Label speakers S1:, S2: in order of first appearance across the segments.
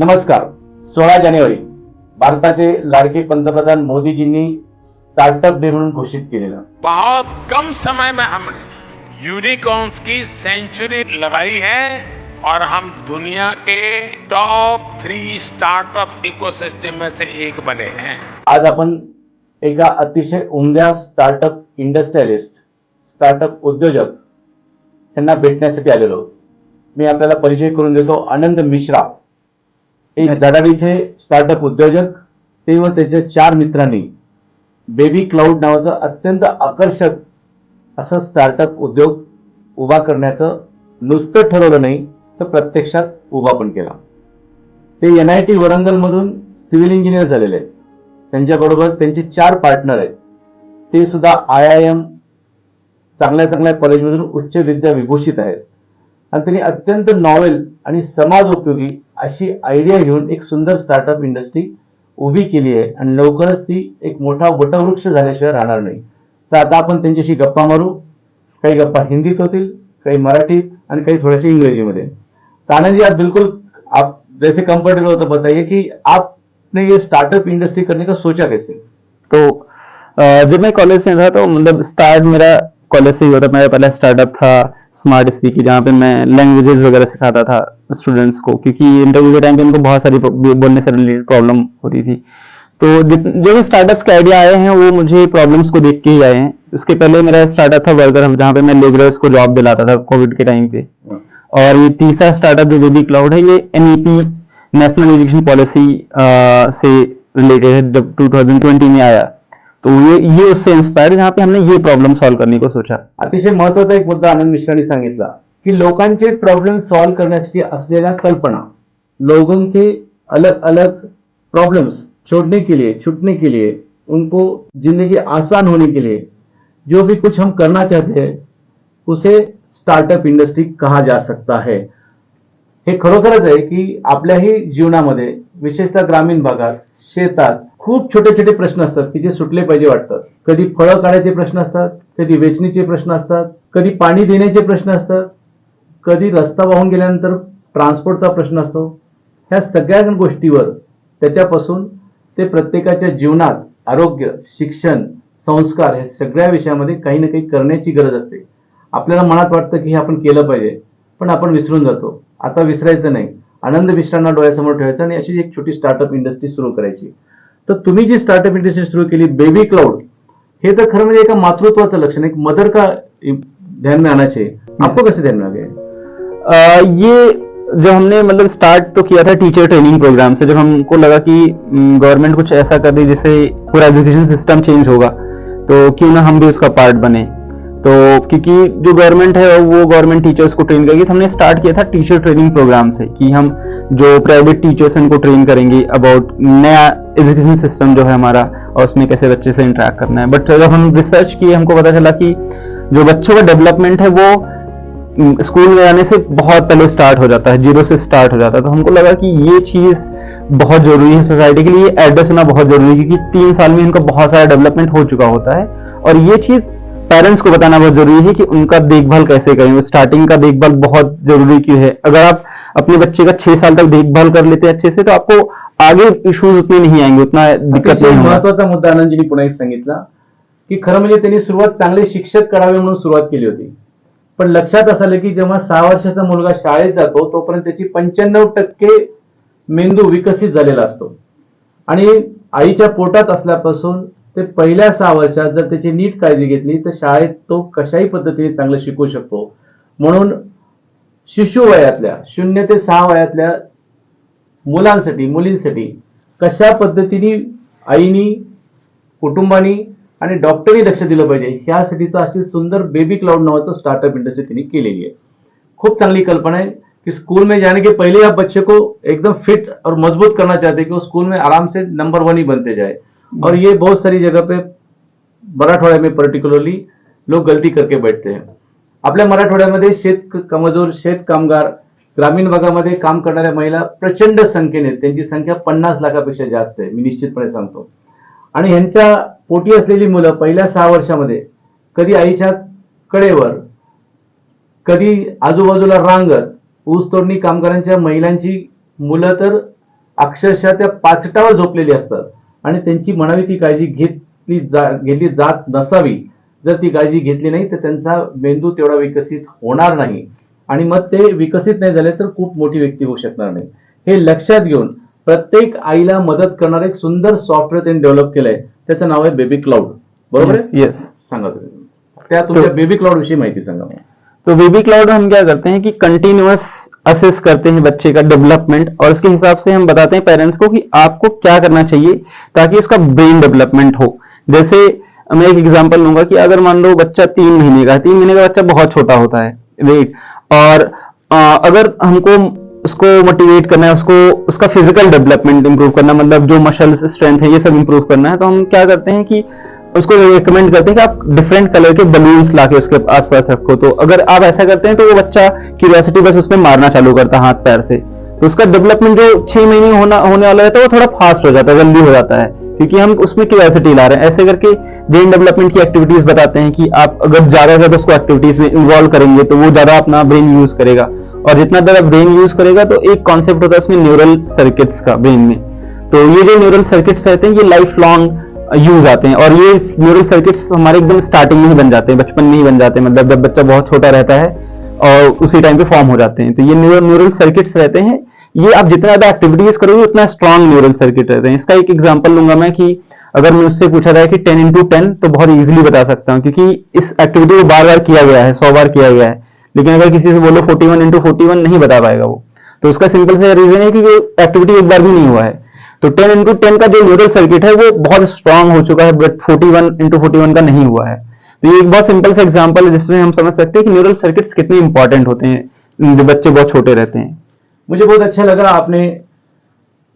S1: नमस्कार. सोळा जानेवारी. भारताचे लाडके पंतप्रधान मोदीजींनी स्टार्टअप डे म्हणून घोषित केलेलं.
S2: बहुत कम समय में हमने यूनिकॉर्न्स की सेंचुरी लगाई है और हम दुनिया के टॉप थ्री स्टार्टअप इकोसिस्टम में से एक बने हैं।
S1: आज आपण एका अतिशय उमद्या स्टार्टअप इंडस्ट्रियलिस्ट स्टार्टअप उद्योजक यांना भेटण्यासाठी आलेलो. मी आपल्याला परिचय करून देतो आनंद मिश्रा. एक धडाडीचे स्टार्टअप उद्योजक ते व त्याच्या चार मित्रांनी बेबी क्लाउड नावाचं अत्यंत आकर्षक असं स्टार्टअप उद्योग उभा करण्याचं नुसतं ठरवलं नाही तर प्रत्यक्षात उभा पण केला. ते एन आय टी वरंगलमधून सिव्हिल इंजिनियर झालेले आहेत. त्यांच्याबरोबर त्यांचे चार पार्टनर आहेत. ते सुद्धा आय आय एम चांगल्या चांगल्या कॉलेजमधून उच्च विद्या विभूषित आहेत. आणि त्यांनी अत्यंत नॉवेल आणि समाज उपयोगी अशी आयडिया घेऊन एक सुंदर स्टार्टअप इंडस्ट्री उभी केली आहे. आणि लवकरच ती एक मोठा वटवृक्ष झाल्याशिवाय राहणार नाही. तर आता आपण त्यांच्याशी गप्पा मारू. काही गप्पा हिंदीत होतील काही मराठीत आणि काही थोड्याशा इंग्रजीमध्ये. तानाजी आप बिल्कुल आप जैसे कंफर्टेबल हो तो बताइए कि आपने ये स्टार्टअप इंडस्ट्री करने का सोचा कैसे?
S3: तो जब मैं कॉलेज में था तो मतलब स्टार्ट मेरा कॉलेज से ही था मेरा पहला स्टार्टअप था स्मार्ट स्पीकी जहाँ पे मैं लैंग्वेजेस वगैरह सिखाता था स्टूडेंट्स को, क्योंकि इंटरव्यू के टाइम पे उनको बहुत सारी बोलने से रिलेटेड प्रॉब्लम होती थी। तो जो भी स्टार्टअप्स के आइडिया आए हैं, वो मुझे प्रॉब्लम्स को देख के ही आए हैं। उसके पहले मेरा स्टार्टअप था वर्कर हब जहाँ पे मैं लेबरर्स को जॉब दिलाता था कोविड के टाइम पे। और ये तीसरा स्टार्टअप जो बेबी क्लाउड है, ये एनईपी नेशनल एजुकेशन पॉलिसी से रिलेटेड है, जब 2020 में आया। तो ये ये उससे इंस्पायर जहाँ पे हमने ये प्रॉब्लम सॉल्व करने को सोचा।
S1: अतिशय महत्वाचा एक मुद्दा आनंद मिश्रांनी सांगितला, की लोकांचे प्रॉब्लेम सॉल्व करण्यासाठी असलेल्या कल्पना लोगों के अलग अलग प्रॉब्लम्स छोड़ने के लिए, छूटने के लिए, उनको ज़िंदगी आसान होने के लिए, जो भी कुछ हम करना चाहते हैं, उसे स्टार्टअप इंडस्ट्री कहा जा सकता है। हे खरोखरच आहे की आपल्याही जीवनामध्ये, विशेषतः ग्रामीण भागात, शेतात खूप छोटे छोटे प्रश्न असतात की जे सुटले पाहिजे वाटतात. कधी फळं काढायचे प्रश्न असतात कधी वेचणीचे प्रश्न असतात कधी पाणी देण्याचे प्रश्न असतात कधी रस्ता वाहून गेल्यानंतर ट्रान्सपोर्टचा प्रश्न असतो. ह्या सगळ्या गोष्टीवर त्याच्यापासून ते प्रत्येकाच्या जीवनात आरोग्य शिक्षण संस्कार हे सगळ्या विषयामध्ये काही ना काही करण्याची गरज असते. आपल्याला मनात वाटतं की हे आपण केलं पाहिजे पण आपण विसरून जातो. आता विसरायचं नाही. आनंद मिश्रांना डोळ्यासमोर ठेवायचं आणि अशी एक छोटी स्टार्टअप इंडस्ट्री सुरू करायची. तर तुम्ही जी स्टार्टअप इंडस्ट्री सुरू केली बेबी क्लाउड हे तर खरं म्हणजे एका मातृत्वाचं लक्षण एक मदर का ध्यान में आना चाहिए आपको कैसे ध्यान में आ गया
S3: ये जब हमने मतलब स्टार्ट तो किया था टीचर ट्रेनिंग प्रोग्राम से जब हमको लगा कि गवर्नमेंट कुछ ऐसा कर रही जिससे पूरा एजुकेशन सिस्टम चेंज होगा तो क्यों ना हम भी उसका पार्ट बने? तो क्योंकि जो गवर्नमेंट है वो गवर्नमेंट टीचर्स को ट्रेन करेगी। तो हमने स्टार्ट किया था टीचर ट्रेनिंग प्रोग्राम से कि हम जो प्राइवेट टीचर्स उनको ट्रेन करेंगी अबाउट नया एजुकेशन सिस्टम जो है हमारा और उसमें कैसे बच्चे से इंटरेक्ट करना है। बट जब हम रिसर्च किए, हमको पता चला कि जो बच्चों का डेवलपमेंट है, वो स्कूल में आने से बहुत पहले स्टार्ट हो जाता है ज़ीरो से स्टार्ट हो जाता है। तो हमको लगा कि ये चीज़ बहुत ज़रूरी है सोसाइटी के लिए एड्रेस होना बहुत ज़रूरी है, क्योंकि तीन साल में इनका बहुत सारा डेवलपमेंट हो चुका होता है। और ये चीज़ पेरेंट्स को बताना बहुत ज़रूरी है कि उनका देखभाल कैसे करें स्टार्टिंग का देखभाल बहुत ज़रूरी क्यों है। अगर आप अपने बच्चे का छह साल तक देखभाल कर लेते हैं अच्छे से तो आपको आगे इश्यूज उतने नहीं आएंगे उतना दिक्कत नहीं होगा।
S1: महत्त्वाचा मुद्दा आनंदजींनी पुन्हा एक सांगितला की खरं म्हणजे त्यांनी सुरुवात चांगले शिक्षक करावे म्हणून सुरुवात केली होती. पण लक्षात असं आलं की जेव्हा सहा वर्षाचा मुलगा शाळेत जातो तोपर्यंत त्याची पंच्याण्णव टक्के मेंदू विकसित झालेला असतो. आणि आईच्या पोटात असल्यापासून ते पहिल्या सहा वर्षात जर त्याची नीट काळजी घेतली तर शाळेत तो कशाही पद्धतीने चांगलं शिकू शकतो. म्हणून शिशु वयातल्या शून्य ते सहा वयातल्या मुलांसाठी मुलींसाठी कशा पद्धतीने आईनी कुटुंबानी आणि डॉक्टरनी लक्ष दिलं पाहिजे ह्यासाठीचं अशी सुंदर बेबी क्लाउड नावाचं स्टार्टअप इंडस्ट्री त्यांनी केलेली आहे. खूप चांगली कल्पना है कि स्कूल में जाने के पहले आप बच्चे को एकदम फिट और मज़बूत करना चाहते हैं कि वो स्कूल में आराम से नंबर वन ही बनते जाए। और ये बहुत सारी जगह पे मराठवाड्या में पर्टिकुलरली लोग गलती करके बैठते हैं। आपल्या मराठवाड्यामध्ये शेत कमजोर शेत कामगार ग्रामीण भागामध्ये काम करणाऱ्या महिला प्रचंड संख्येने आहेत. त्यांची संख्या पन्नास लाखापेक्षा जास्त आहे मी निश्चितपणे सांगतो. आणि ह्यांच्या पोटी असलेली मुलं पहिल्या सहा वर्षामध्ये कधी आईच्या कडेवर कधी आजूबाजूला रांगत ऊस तोडणी कामगारांच्या महिलांची मुलं तर अक्षरशः त्या पाचटावर झोपलेली असतात. आणि त्यांची म्हणावी ती काळजी घेतली जा घेतली जात नसावी. जर ती काळजी घेतली नाही तर त्यांचा मेंदू तेवढा विकसित होणार नाही. आणि मग ते विकसित नाही झाले तर खूप मोठी व्यक्ती होऊ शकणार नाही. हे लक्षात घेऊन प्रत्येक आईला मदत करणारं एक सुंदर सॉफ्टवेअर त्यांनी डेव्हलप केलंय. त्याचं नाव आहे बेबी क्लाउड बरोबर
S3: यस
S1: सांगा तुम्ही. त्या तुमच्या बेबी क्लाउड विषयी माहिती सांगा.
S3: तो बेबी क्लाउड हम क्या करते हैं कि कंटिन्यूअस असेस करते हैं बच्चे का डेवलपमेंट और उसके हिसाब से हम बताते हैं पेरेंट्स को कि आपको क्या करना चाहिए ताकि उसका ब्रेन डेवलपमेंट हो। जैसे मैं एक एग्जांपल लूँगा कि अगर मान लो बच्चा तीन महीने का तीन महीने का बच्चा बहुत छोटा होता है वेट और अ, अगर हमको उसको मोटिवेट करना है उसको उसका फ़िज़िकल डेवलपमेंट इंप्रूव करना मतलब जो मसल्स स्ट्रेंथ है ये सब इंप्रूव करना है तो हम क्या करते हैं कि उसको रिकमेंड करते हैं कि आप डिफरेंट कलर के बलून्स लाके उसके आसपास रखो। तो अगर आप ऐसा करते हैं तो वो बच्चा क्यूरियोसिटी बस उसमें मारना चालू करता है हाथ पैर से। तो उसका डेवलपमेंट जो छह महीने होना होने वाला रहता है वो थोड़ा फास्ट हो जाता है जल्दी हो जाता है। क्योंकि हम उसमें क्यूरियोसिटी ला रहे हैं। ऐसे करके ब्रेन डेवलपमेंट की एक्टिविटीज़ बताते हैं कि आप अगर ज़्यादा से ज़्यादा उसको एक्टिविटीज़ में इन्वॉल्व करेंगे तो वो ज़्यादा अपना ब्रेन यूज़ करेगा। और जितना ज़्यादा ब्रेन यूज़ करेगा तो एक कॉन्सेप्ट होता है उसमें न्यूरल सर्किट्स का ब्रेन में। तो ये जो न्यूरल सर्किट्स रहते हैं, ये लाइफ लॉन्ग यूज़ आते हैं। और ये न्यूरल सर्किट्स हमारे एकदम स्टार्टिंग में ही बन जाते हैं, बचपन में ही बन जाते हैं। मतलब जब बच्चा बहुत छोटा रहता है और उसी टाइम पे फॉर्म हो जाते हैं। तो ये न्यूरल सर्किट्स रहते हैं ये आप जितना ज़्यादा एक्टिविटीज़ करोगे, उतना स्ट्रॉन्ग न्यूरल सर्किट रहते हैं। इसका एक एग्ज़ाम्पल लूँगा मैं कि अगर मुझसे पूछा जाए कि टेन इंटू टेन तो बहुत इजीली बता सकता हूँ, क्योंकि इस एक्टिविटी को बार बार किया गया है, सौ बार किया गया है। लेकिन अगर किसी से बोलो forty one into forty one नहीं बता पाएगा वो। तो उसका सिंपल से रीजन है कि वो एक्टिविटी एक बार भी नहीं हुआ है। तो टेन इंटू टेन का जो न्यूरल सर्किट है, वो बहुत स्ट्रांग हो चुका है but forty one into forty one का नहीं हुआ है। तो ये एक बहुत सिंपल सा एग्ज़ाम्पल है, जिसमें हम समझ सकते हैं कि न्यूरल सर्किट्स कितने इंपॉर्टेंट होते हैं बच्चे बहुत छोटे रहते हैं।
S1: मुझे बहुत अच्छा लगा आपने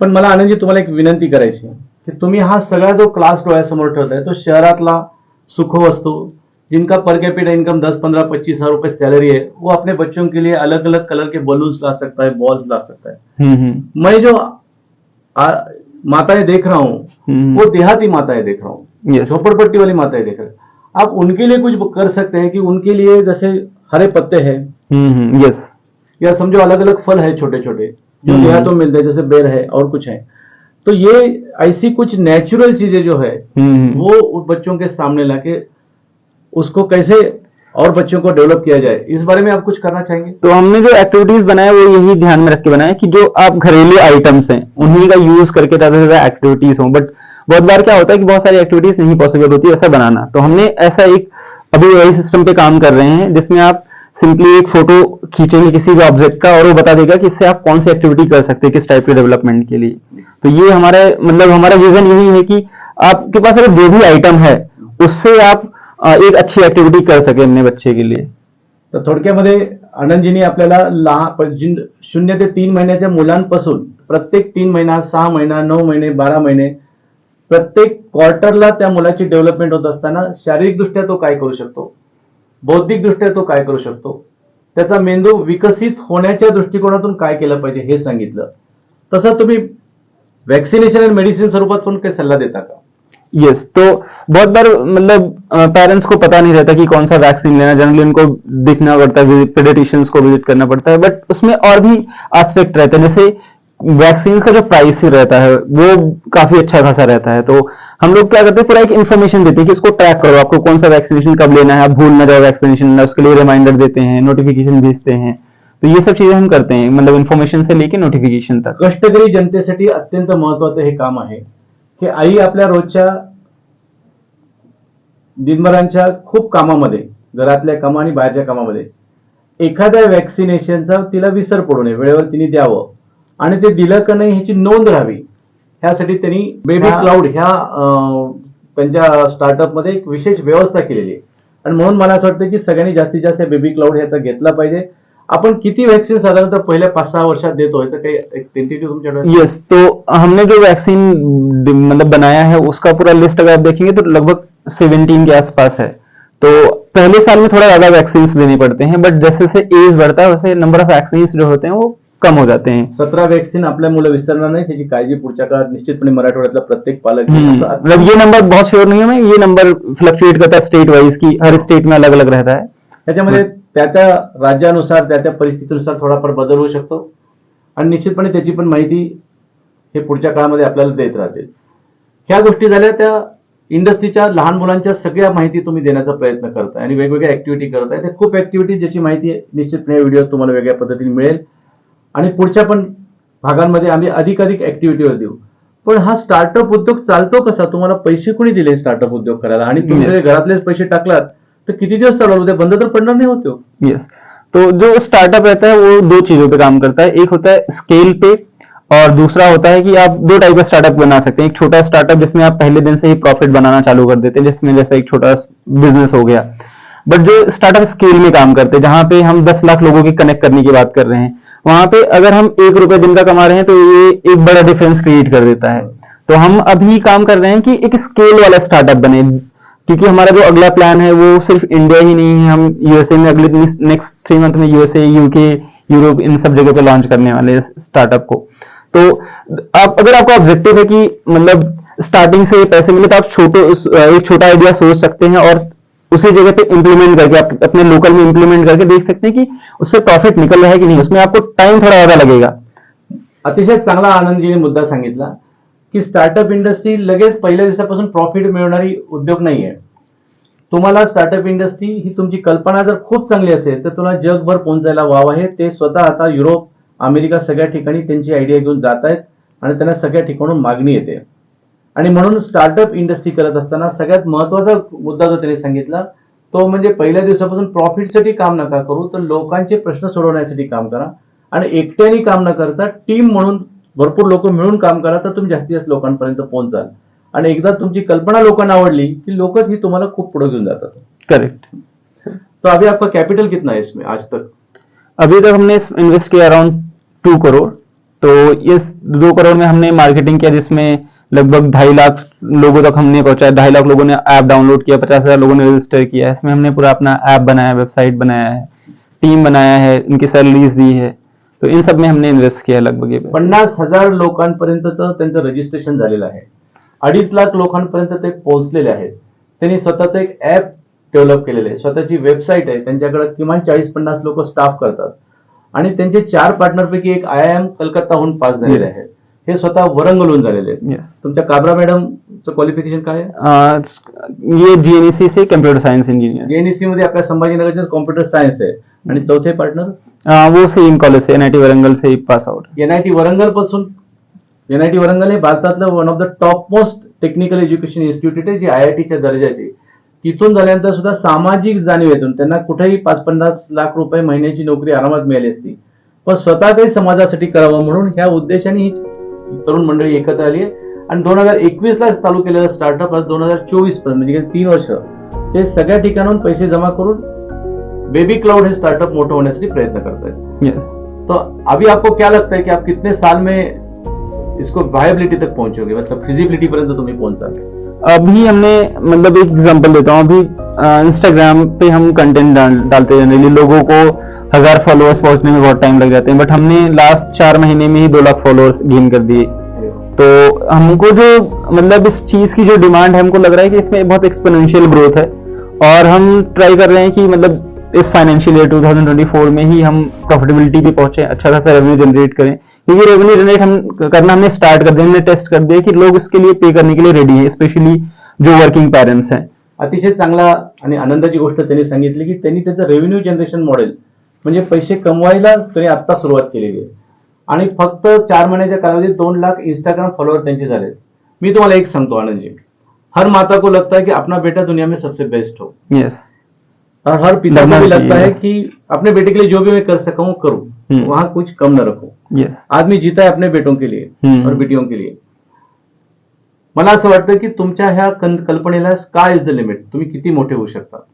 S1: पण मला आनंदजी तुम्हाला एक विनंती करायची की तुम्ही हा सगळा जो क्लास डोळ्यासमोर ठेवताय तो शहरातला सुखवस्तू जिनका पर कैपिटा इनकम 10 15 25 हज़ार रुपए सैलरी है वो अपने बच्चों के लिए अलग अलग कलर के बलून्स ला सकता है बॉल्स ला सकता है।
S3: हम्म हम्म।
S1: मैं जो आ, माताएँ देख रहा हूँ
S3: हम्म।
S1: वो देहाती माताएँ देख रहा हूँ झोपड़पट्टी वाली माताएँ देख रहे हैं। आप उनके लिए कुछ कर सकते हैं कि उनके लिए जैसे हरे पत्ते हैं।
S3: यस
S1: या समझो अलग अलग फल है छोटे छोटे जो
S3: हम्म।
S1: देहातों में मिलते हैं जैसे बेर है और कुछ है। तो ये ऐसी कुछ नेचुरल चीज़ें जो है
S3: हम्म।
S1: वो बच्चों के सामने लाके उसको कैसे और बच्चों को डेवलप किया जाए इस बारे में आप कुछ करना चाहेंगे?
S3: तो हमने जो एक्टिविटीज़ बनाया वो यही ध्यान में रख के बनाया कि जो आप घरेलू आइटम्स हैं उन्हीं का यूज़ करके ज़्यादा से ज़्यादा एक्टिविटीज़ हो। बट बहुत बार क्या होता है कि बहुत सारी एक्टिविटीज़ नहीं पॉसिबल होती ऐसा बनाना। तो हमने ऐसा एक अभी वही सिस्टम पे काम कर रहे हैं जिसमें आप सिंपली एक फ़ोटो खींचेंगे किसी भी ऑब्जेक्ट का और वो बता देगा कि इससे आप कौन सी एक्टिविटी कर सकते हैं, किस टाइप के डेवलपमेंट के लिए। तो ये हमारे मतलब हमारा विजन यही है कि आपके पास अगर जो भी आइटम है, उससे आप एक अच्छी एक्टिविटी कर सके अपने बच्चे के लिए।
S1: तो तर थोडक्यामध्ये आनंदजींनी आपल्याला लहान जिन- शून्य ते तीन महिन्याच्या मुलांपासून प्रत्येक तीन महिना, सहा महिना, नऊ महिने, बारा महिने, प्रत्येक क्वार्टरला त्या मुलाची डेव्हलपमेंट होत असताना शारीरिकदृष्ट्या तो काय करू शकतो? बौद्धिकदृष्ट्या तो काय करू शकतो? त्याचा मेंदू विकसित होण्याच्या दृष्टिकोनातून काय केलं पाहिजे हे सांगितलं. तसं तुम्ही वॅक्सिनेशन आणि मेडिसिन स्वरूपात पण काही सल्ला देता का?
S3: यस तो बहुत बार मतलब पेरेंट्स को पता नहीं रहता कि कौन सा वैक्सीन लेना जनरली उनको दिखना पड़ता है पेडिटिशियंस को विज़िट करना पड़ता है बट उसमें और भी एस्पेक्ट रहते हैं। जैसे वैक्सीन का जो प्राइस रहता है, वो काफ़ी अच्छा खासा रहता है। तो हम लोग क्या करते हैं, पूरा एक इन्फॉर्मेशन देते हैं कि इसको ट्रैक करो, आपको कौन सा वैक्सीनेशन कब लेना है, आप भूल ना जाओ वैक्सीनेशन लेना उसके लिए रिमाइंडर देते हैं नोटिफिकेशन भेजते हैं। तो ये सब चीज़ें हम करते हैं मतलब इन्फॉर्मेशन से लेके नोटिफिकेशन तक।
S1: कष्टकरी जनतेसाठी अत्यंत महत्वाचं हे काम आहे की आई आपल्या रोजच्या दिनभरांच्या खूप कामामध्ये, घरातल्या कामा आणि बाहेरच्या कामामध्ये, एखाद्या वॅक्सिनेशनचा तिला विसर पडू नये, वेळेवर तिने द्यावं. आणि ते दिलं का नाही ह्याची नोंद राहावी. ह्यासाठी त्यांनी बेबी क्लाउड ह्या त्यांच्या स्टार्टअपमध्ये एक विशेष व्यवस्था केलेली आहे. आणि म्हणून मला असं वाटतं की सगळ्यांनी जास्तीत जास्त बेबी क्लाउड ह्याचा घेतला पाहिजे. आपण किती वॅक्सिन साधारणतः पहिल्या पाच सहा वर्षात देतो काही तुमच्याकडे?
S3: यस तो हमने जो वैक्सीन मतलब बनाया है उसका पूरा लिस्ट अगर आप देखेंगे तो लगभग 17 के आसपास है. तो पहले साल में थोड़ा ज़्यादा वैक्सीन देने पड़ते हैं बट जैसे जैसे एज बढ़ता है वैसे नंबर ऑफ़ वैक्सीन जो होते हैं वो कम हो जाते हैं।
S1: सतरा वॅक्सिन आपल्या मुलं विसरणार नाही त्याची काळजी पुढच्या काळात निश्चितपणे मराठवाड्यातला प्रत्येक पालक घेईल.
S3: हम्म,
S1: असं
S3: मतलब ये नंबर बहुत श्योर नहीं है मैं ये नंबर फ्लक्चुएट करता है स्टेट वाइज की हर स्टेट में अलग अलग रहता है।
S1: त्याच्यामध्ये त्या त्या राज्यानुसार त्या त्या परिस्थितीनुसार थोडाफार बदल होऊ शकतो आणि निश्चितपणे त्याची पण माहिती हे पुढच्या काळामध्ये आपल्याला देत राहतील. ह्या गोष्टी झाल्या त्या इंडस्ट्रीच्या लहान मुलांच्या सगळ्या माहिती तुम्ही देण्याचा प्रयत्न करताय आणि वेगवेगळ्या ऍक्टिव्हिटी करताय. ते खूप ऍक्टिव्हिटी ज्याची माहिती निश्चितपणे व्हिडिओ तुम्हाला वेगळ्या पद्धतीने मिळेल. आणि पुढच्या पण भागांमध्ये आम्ही अधिक अधिक ऍक्टिव्हिटीवर देऊ. पण हा स्टार्टअप उद्योग चालतो कसा? तुम्हाला पैसे कोणी दिले स्टार्टअप उद्योग करायला? आणि तुम्ही
S3: Yes.
S1: घरातलेच पैसे टाकलात तर किती दिवस चालवलं ते बंद तर पडणार नाही होते हो.
S3: यस तो जो स्टार्टअप रहता है वो दो चीज़ों पे काम करता है. एक होता है स्केल पे और दूसरा होता है कि आप दो टाइप का स्टार्टअप बना सकते हैं. एक छोटा स्टार्टअप जिसमें आप पहले दिन से ही प्रॉफिट बनाना चालू कर देते हैं जिसमें जैसे एक छोटा बिज़नेस हो गया. बट जो स्टार्टअप स्केल में काम करते हैं जहाँ पे हम 10 लाख लोगों की कनेक्ट करने की बात कर रहे हैं वहाँ पे अगर हम एक रुपए दिन का कमा रहे हैं तो ये एक बड़ा डिफरेंस क्रिएट कर देता है। तो हम अभी काम कर रहे हैं कि एक स्केल वाला स्टार्टअप बने। क्योंकि हमारा जो अगला प्लान है, वो सिर्फ़ इंडिया ही नहीं है। हम यूएसए में अगले नेक्स्ट थ्री मंथ में यूएसए यूके यूरोप इन सब जगह पे लॉन्च करने वाले स्टार्टअप को। तो आप, अगर आपका ऑब्जेक्टिव है कि मतलब स्टार्टिंग से पैसे मिले तो आप छोटे एक छोटा आइडिया सोच सकते हैं और उसी जगह पे इंप्लीमेंट करके आप अपने लोकल में इंप्लीमेंट करके देख सकते हैं कि उससे प्रॉफिट निकल रहा है कि नहीं उसमें आपको टाइम थोड़ा ज्यादा लगेगा।
S1: अतिशय चांगला आनंदजीने मुद्दा सांगितला की स्टार्टअप इंडस्ट्री लगेच पहिल्या दिवसापासून प्रॉफिट मिळवणारी उद्योग नाहीये. तुम्हाला स्टार्टअप इंडस्ट्री ही तुमची कल्पना जर खूप चांगली असेल तर तुला जगभर पोहोचायला वाव आहे. ते स्वतः आता युरोप अमेरिका सगळ्या ठिकाणी त्यांची आयडिया घेऊन जात आहेत आणि त्यांना सगळ्या ठिकाणून मागणी येते. आणि म्हणून स्टार्टअप इंडस्ट्री करत असताना सगळ्यात महत्वाचा मुद्दा जो त्यांनी सांगितला तो म्हणजे पहिल्या दिवसापासून प्रॉफिटसाठी काम नका करू तर लोकांचे प्रश्न सोडवण्यासाठी काम करा. आणि एकट्याने काम न करता टीम म्हणून भरपूर लोक मिळून काम करा तर तुम्ही जास्तीत जास्त लोकांपर्यंत पोहोचाल. आणि एकदा तुमची कल्पना लोकांना आवडली की लोकच ही तुम्हाला खूप पुढे घेऊन जातात.
S3: करेक्ट
S1: तो अभी आपका कैपिटल कितना है इसमें आज तक?
S3: अभी तक हमने इन्वेस्ट किया अराउंड टू करोड़ तो इस दो करोड़ में हमने मार्केटिंग किया जिसमें लगभग ढाई लाख लोगों तक हमने पहुँचाया ढाई लाख लोगों ने ऐप डाउनलोड किया पचास हज़ार लोगों ने रजिस्टर किया है। इसमें हमने पूरा अपना ऐप बनाया वेबसाइट बनाया है टीम बनाया है इनकी सैलरीज दी है। तो इन सब में हमने इन्वेस्ट किया लगभग
S1: पन्नास हज़ार लोकांपर्यंतचं त्यांचं रजिस्ट्रेशन झालेलं आहे. अडीच लाख लोकांपर्यंत ते पोहोचलेले आहेत. त्यांनी स्वतःचं एक ऍप डेव्हलप केलेलं आहे. स्वतःची वेबसाईट आहे. त्यांच्याकडे किमान चाळीस पन्नास लोक स्टाफ करतात. आणि त्यांचे चार पार्टनरपैकी एक आय आय एम कलकत्ताहून पास झालेले आहेत. हे स्वतः वरंगलून झालेले आहेत. तुमच्या काबरा मॅडमचं क्वालिफिकेशन काय आहे?
S3: ये जीएनईसी से कंप्यूटर साइंस इंजीनियर
S1: जेएनईसी मध्ये आपल्या संभाजीनगरचे कॉम्प्युटर सायन्स आहे. आणि चौथे पार्टनर
S3: वो सेम कॉलेज से एनआईटी वरंगल से पास आउट
S1: एनआयटी वरंगलपासून एनआयटी वरंगल हे भारतातलं one of the top most technical education institute आहे जे आय आय टीच्या दर्जाचे. तिथून झाल्यानंतर सुद्धा सामाजिक जाणीवेतून त्यांना कुठेही पाच पन्नास लाख रुपये महिन्याची नोकरी आरामात मिळाली असती. पण स्वतः काही समाजासाठी करावं म्हणून ह्या उद्देशाने ही तरुण मंडळी एकत्र आली आहे आणि दोन हज़ार एकवीस ला चालू केलेलं स्टार्टअप आज दोन हज़ार चोवीस पर्यंत म्हणजे तीन वर्ष. ते सगळ्या ठिकाणाहून पैसे जमा करून बेबी क्लाउड हे स्टार्टअप मोठं होण्यासाठी प्रयत्न करतायत.
S3: यस
S1: तो अभी आपको क्या लगता है कि आप कितने साल में इसको वायबिलिटी तक पहुंचोगे? मतलब फिजिबिलिटी पर्यंत तुम्ही पहुँचा
S3: अभी हमने मतलब एक एग्जांपल देता हूँ। अभी इंस्टाग्राम पे हम कंटेंट डाल, डालते हैं। जनरली लोगों को हज़ार फॉलोअर्स पहुँचने में बहुत टाइम लग जाते हैं बट हमने लास्ट चार महीने में ही दो लाख फॉलोअर्स गेन कर दिए। तो हमको जो मतलब इस चीज़ की जो डिमांड है, हमको लग रहा है कि इसमें बहुत एक्सपोनेंशियल ग्रोथ है। और हम ट्राई कर रहे हैं कि मतलब इस फाइनेंशियल ईयर 2024 में ही हम प्रॉफिटेबिलिटी पे पहुँचे अच्छा खासा रेवेन्यू जनरेट करें। क्योंकि रेवेन्यू जनरेट हम, करना हमने स्टार्ट कर दिया, हमने टेस्ट कर दिया कि लोग इसके लिए पे करने के लिए रेडी है स्पेशली जो वर्किंग पेरेंट्स हैं।
S1: अतिशय चांगला आणि आनंदाची गोष्ट त्यांनी सांगितली की त्यांनी रेव्हेन्यू जनरेशन मॉडेल म्हणजे पैसे कमवायला त्यांनी आता सुरुवात केलेली आहे. आणि फक्त चार महिन्याच्या कालावधीत दोन लाख इंस्टाग्राम फॉलोअर त्यांचे झाले मी तुम्हाला एक सांगतो आनंदजी. हर माता को लगता है कि अपना बेटा दुनिया में सबसे बेस्ट हो.
S3: यस
S1: और हर पिता को भी लगता है कि अपने बेटे के लिए जो भी मैं कर सका हूँ करूँ। वहाँ कुछ कम न रखूँ।
S3: यस
S1: आदमी जीता है अपने बेटों के लिए
S3: हम्म.
S1: और बेटियों के लिए। मला असं वाटतं की तुमच्या ह्या कल्पनेला स्काय इज़ द लिमिट तुम्ही किती मोठे होऊ शकता?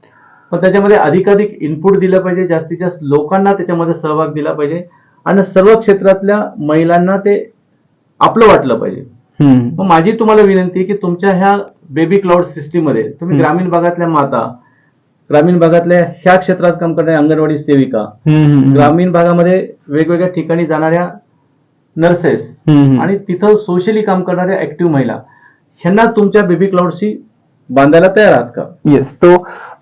S1: पण त्याच्यामध्ये अधिकाधिक इनपुट दिलं पाहिजे जास्तीत जास्त लोकांना त्याच्यामध्ये सहभाग दिला पाहिजे आणि सर्व क्षेत्रातल्या महिलांना ते आपलं वाटलं पाहिजे. मग माझी तुम्हाला विनंती आहे की तुमच्या ह्या बेबी क्लाउड सिस्टीममध्ये तुम्ही
S3: हम्म.
S1: ग्रामीण भागातल्या माता ग्रामीण भागातल्या ह्या क्षेत्रात काम करणाऱ्या अंगणवाडी सेविका ग्रामीण भागामध्ये वेगवेगळ्या ठिकाणी जाणाऱ्या नर्सेस आणि तिथं सोशली काम करणाऱ्या ऍक्टिव्ह महिला ह्यांना तुमच्या बेबी क्लाउडशी बांधायला तयार आहात का।
S3: यस yes, तो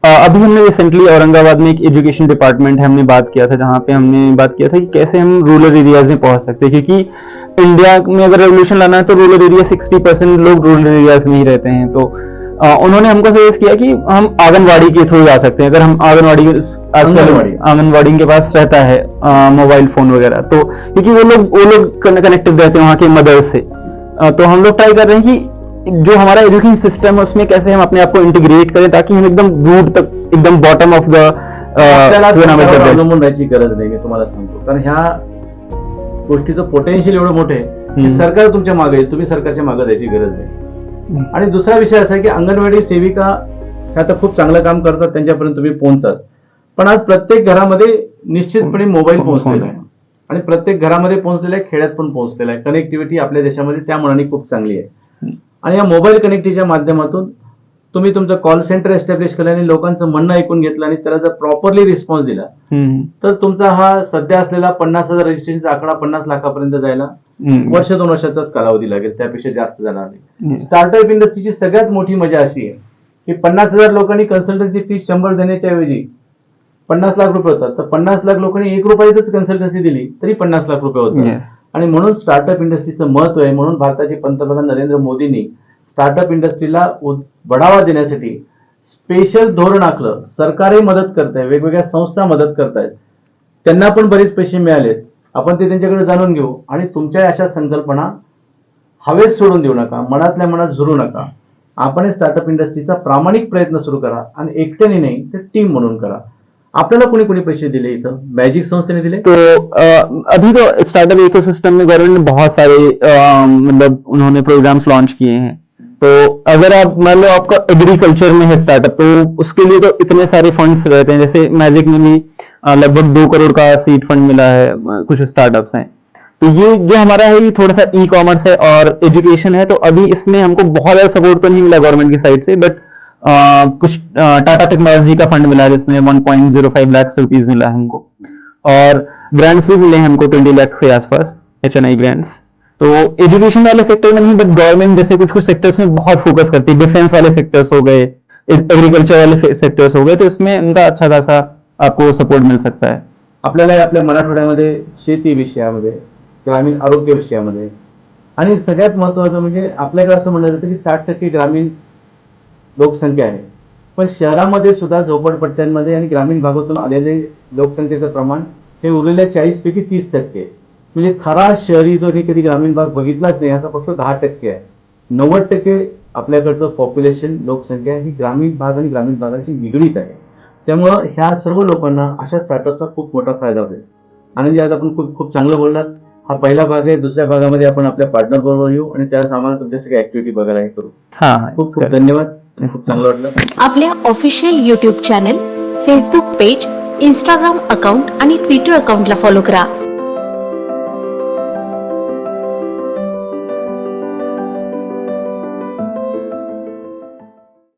S3: अभी हमने रिसेंटली औरंगाबाद में एक एजुकेशन डिपार्टमेंट है हमने बात किया था जहाँ पे हमने बात किया था कि कैसे हम रूरल एरियाज़ में पहुँच सकते हैं क्योंकि इंडिया में अगर रेवोल्यूशन लाना है तो रूरल एरिया 60 परसेंट लोग रूरल एरियाज़ में ही रहते हैं। तो अ, उन्होंने हमको सजेस्ट किया कि हम आंगनवाड़ी के थ्रू जा सकते हैं। अगर हम आंगनवाड़ी आजकल
S1: आंगनवाड़ी।
S3: के पास रहता है मोबाइल फ़ोन वगैरह तो क्योंकि वो लोग वो लोग कनेक्टेड रहते हैं वहाँ के मदर्स से। तो हम लोग ट्राई कर रहे हैं कि जो हमारा एजुकेशन सिस्टम है उसमें कैसे हम अपने आप को इंटीग्रेट करें ताकि हम एकदम रूट तक एकदम बॉटम ऑफ द
S1: अवलंबून राहायची गरज नाही मी तुम्हाला सांगतो. कारण ह्या गोष्टीचं पोटेन्शियल एवढं मोठं आहे की. सरकार तुमच्या मागे तुम्ही सरकारच्या मागे द्यायची गरज नाही. आणि दुसरा विषय असा आहे की अंगणवाडी सेविका ह्या तर खूप चांगलं काम करतात त्यांच्यापर्यंत तुम्ही पोहोचाल. पण आज प्रत्येक घरामध्ये निश्चितपणे मोबाईल
S3: फोन-
S1: पोहोचलेला
S3: फोन
S1: आहे. आणि प्रत्येक घरामध्ये पोहोचलेला आहे खेड्यात पण पोहोचलेला आहे. कनेक्टिव्हिटी आपल्या देशामध्ये त्या मनाने खूप चांगली आहे. आणि या मोबाईल कनेक्टिव्हिटीच्या माध्यमातून तुम्ही तुमचं कॉल सेंटर एस्टॅब्लिश केलं आणि लोकांचं म्हणणं ऐकून घेतलं आणि त्याला जर प्रॉपरली रिस्पॉन्स दिला तर तुमचा हा सध्या असलेला पन्नास हजार रजिस्ट्रेशनचा आकडा पन्नास लाखापर्यंत जायला वर्ष दोन वर्षाचाच कालावधी लागेल त्यापेक्षा जास्त जाणार नाही. स्टार्टअप इंडस्ट्रीची सगळ्यात मोठी मजा अशी आहे की पन्नास हजार लोकांनी कन्सल्टन्सी फी शंभर देण्याच्या ऐवजी पन्नास लाख रुपये होतात. तर पन्नास लाख लोकांनी एक रुपयातच कन्सल्टन्सी दिली तरी पन्नास लाख रुपये होतात. आणि म्हणून स्टार्टअप इंडस्ट्रीचं महत्त्व आहे म्हणून भारताचे पंतप्रधान नरेंद्र मोदींनी स्टार्टअप इंडस्ट्रीला बढावा देण्यासाठी स्पेशल धोरण आखलं. सरकारही मदत करत आहे वेगवेगळ्या संस्था मदत करतायत. त्यांना पण बरेच पैसे मिळालेत. आपण ते त्यांच्याकडे जाणून घेऊ. आणि तुमच्या अशा संकल्पना हवेत सोडून देऊ नका मनातल्या मनात झुरू नका. आपण स्टार्टअप इंडस्ट्रीचा प्रामाणिक प्रयत्न सुरू करा. आणि एकट्याने नाही तर टीम म्हणून करा. आपल्याला कोणी कोणी पैसे दिले इथं? मॅजिक संस्थेने दिले?
S3: तो अभी तो स्टार्टअप इकोसिस्टम में गवर्नमेंट ने बहुत सारे मतलब उन्होंने प्रोग्राम्स लॉन्च किए हैं। तो अगर आप, मान लो आपका एग्रीकल्चर में है स्टार्टअप तो उसके लिए तो इतने सारे फंड्स रहते हैं। जैसे मैजिक में भी लगभग दो करोड़ का सीड फंड मिला है कुछ स्टार्टअप्स हैं। तो ये जो हमारा है, ये थोड़ा सा ई कॉमर्स है और एजुकेशन है। तो अभी इसमें हमको बहुत ज़्यादा सपोर्ट तो नहीं मिला गवर्नमेंट की साइड से बट कुछ टाटा टेक्नोलॉजी का फंड मिला जिसमें 1.05 लाख रुपीज़ मिला हमको। और ग्रांट्स भी मिले हमको 20 लाख से आसपास एच एन आई ग्रांट्स तो एजुकेशन वाले सेक्टर में नहीं बट गवर्नमेंट जैसे कुछ कुछ सेक्टर्स में बहुत फोकस करती है। डिफेंस वाले सेक्टर्स हो गए एग्रीकल्चर वाले सेक्टर्स हो गए तो इसमें उनका अच्छा खासा आपको सपोर्ट मिल सकता है।
S1: आपल्याला आपल्या मराठवाड्यामध्ये शेती विषयामध्ये, ग्रामीण आरोग्य विषयामध्ये, आणि सगळ्यात महत्वाचं म्हणजे आपल्याकडे असं म्हणलं जातं की साठ टक्के ग्रामीण लोकसंख्या आहे. पण शहरामध्ये सुद्धा झोपडपट्ट्यांमध्ये आणि ग्रामीण भागातून आलेले लोकसंख्येचं प्रमाण हे उरलेल्या चाळीस पैकी तीस टक्के. म्हणजे खरा शहरी जो कधी ग्रामीण भाग बघितलाच नाही याचा फक्त दहा टक्के आहे. नव्वद टक्के आपल्याकडचं पॉप्युलेशन लोकसंख्या ही ग्रामीण भाग आणि ग्रामीण भागाची निगडीत आहे. त्यामुळं ह्या सर्व लोकांना अशा स्टार्टअपचा खूप मोठा फायदा होईल. आनंदी आज आपण खूप खूप चांगलं बोललात. हा पहिला भाग आहे दुसऱ्या भागामध्ये आपण आपल्या पार्टनर बरोबर येऊ आणि त्यावेळेस आम्हाला तुमच्या सगळ्या ऍक्टिव्हिटी बघायला हे करू. खूप खूप धन्यवाद. चांगलं वाटलं.
S4: आपल्या official YouTube channel Facebook page Instagram account आणि ट्विटर अकाउंटला फॉलो करा.